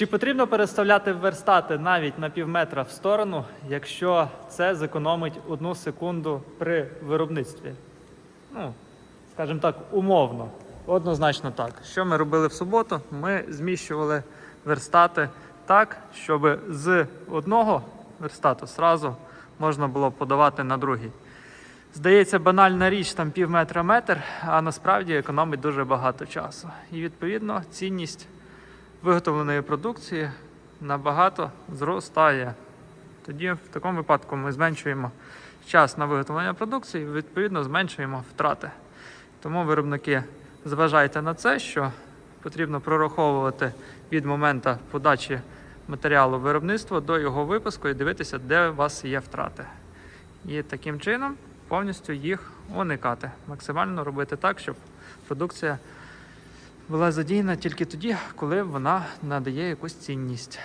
Чи потрібно переставляти верстати навіть на пів метра в сторону, якщо це зекономить одну секунду при виробництві? Ну, скажімо так, умовно. Однозначно так. Що ми робили в суботу? Ми зміщували верстати так, щоб з одного верстату зразу можна було подавати на другий. Здається, банальна річ там пів метра метр, а насправді економить дуже багато часу. І відповідно цінність виготовленої продукції набагато зростає. Тоді в такому випадку ми зменшуємо час на виготовлення продукції, відповідно зменшуємо втрати. Тому виробники зважайте на це, що потрібно прораховувати від моменту подачі матеріалу виробництва до його випуску і дивитися, де у вас є втрати. І таким чином повністю їх уникати. Максимально робити так, щоб продукція була задіяна тільки тоді, коли вона надає якусь цінність.